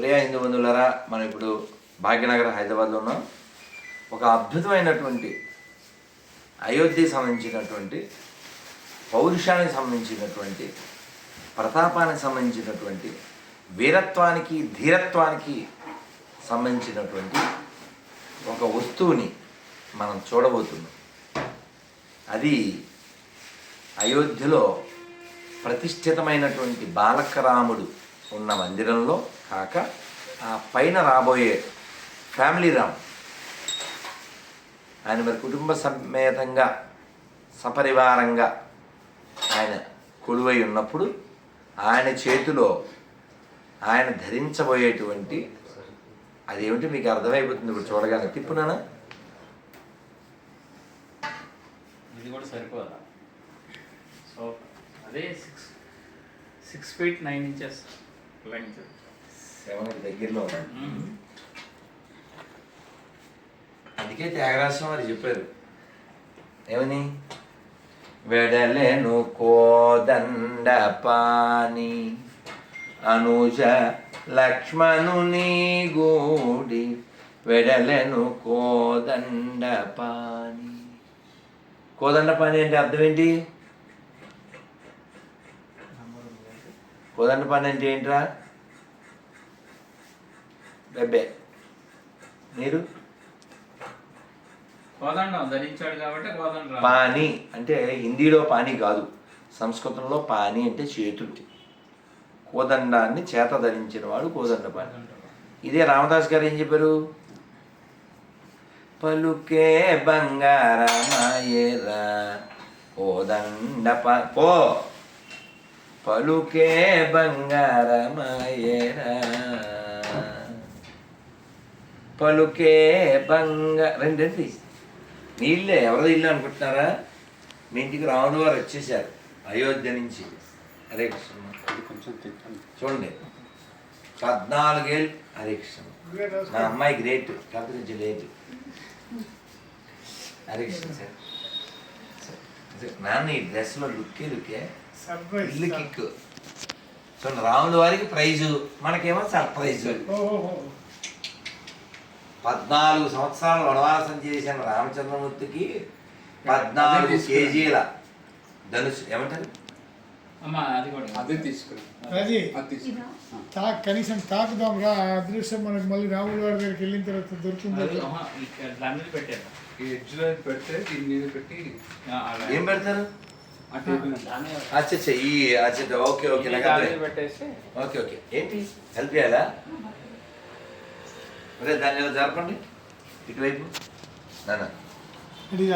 ప్రియ హిందూ బంధువులరా మనం ఇప్పుడు భాగ్యనగర్ హైదరాబాద్లో ఉన్నాం. ఒక అద్భుతమైనటువంటి అయోధ్యకి సంబంధించినటువంటి పౌరుషానికి సంబంధించినటువంటి ప్రతాపానికి సంబంధించినటువంటి వీరత్వానికి ధీరత్వానికి సంబంధించినటువంటి ఒక వస్తువుని మనం చూడబోతున్నాం. అది అయోధ్యలో ప్రతిష్ఠితమైనటువంటి బాలకరాముడు ఉన్న మందిరంలో కాక ఆ పైన రాబోయే ఫ్యామిలీ రామ్ ఆయన మరి కుటుంబ సమేతంగా సపరివారంగా ఆయన కొలువై ఉన్నప్పుడు ఆయన చేతిలో ఆయన ధరించబోయేటువంటి అదేమిటి మీకు అర్థమైపోతుంది ఇప్పుడు చూడగానే? తిప్పునానా ఇది కూడా సరిపోదా? సో అదే six six feet nine inches సెవెన్కి దగ్గరలో ఉన్నాడు. అందుకే త్యాగరాజం వారు చెప్పారు. ఏమని? వెడలెను కోదండ పాని అనుజ లక్ష్మణుని గూడి వెడలెను కోదండ పాని కోదండ పాని అంటే అర్థం ఏంటి? కోదండ పాని అంటే ఏంట్రా? బెబ్బే. మీరు కోదండం ధరించాడు కాబట్టి కోదండ. పాని అంటే హిందీలో పాని కాదు. సంస్కృతంలో పాని అంటే చేతుడి కోదండాన్ని చేత ధరించిన వాడు కోదండ పాని. ఇదే రామదాస్ గారు ఏం చెప్పారు? పలుకే బంగారమాయేరా. కోదండ పో. పలుకే బంగారమాయేరా పలుకే బంగ రండి రండి. నీళ్ళే ఎవరిది ఇల్లు అనుకుంటున్నారా? మీ ఇంటికి రాముడు వారు వచ్చేసారు అయోధ్య నుంచి. హరే కృష్ణ. చూడండి. పద్నాలుగేళ్ళు హరే కృష్ణ. నా అమ్మాయి గ్రేట్ కాకపోతే కొంచెం late Hare Krishna sir. Sir, నాన్న ఈ డ్రెస్లో లుక్కే లుక్కే ఇల్లు కిక్ చూడండి రాముల వారికి ప్రైజు. మనకేమో సర్ప్రైజ్. పద్నాలుగు సంవత్సరాలు వనవాసం చేసిన రామచంద్రమూర్తికి పద్నాలుగు కేజీల ధనుసు. ఏమంటారు? అమ్మ అది తాక్ కనీసం తాకుదాం రా ఆ. అదృష్టం మనకు మళ్ళీ రాముల వారి దగ్గరికి వెళ్ళిన తర్వాత దొరుకుతుందో? పెట్టారు. పెడితే. ఏం పెడతారు? అచ్చా ఈ అచ్చా ఓకే ఓకే ఓకే ఓకే. ఏంటి? హెల్ప్ చేయాలా? ఒరే దాన్ని ఇలా జరపండి. ఇటువైపు. నాన్న. ఇది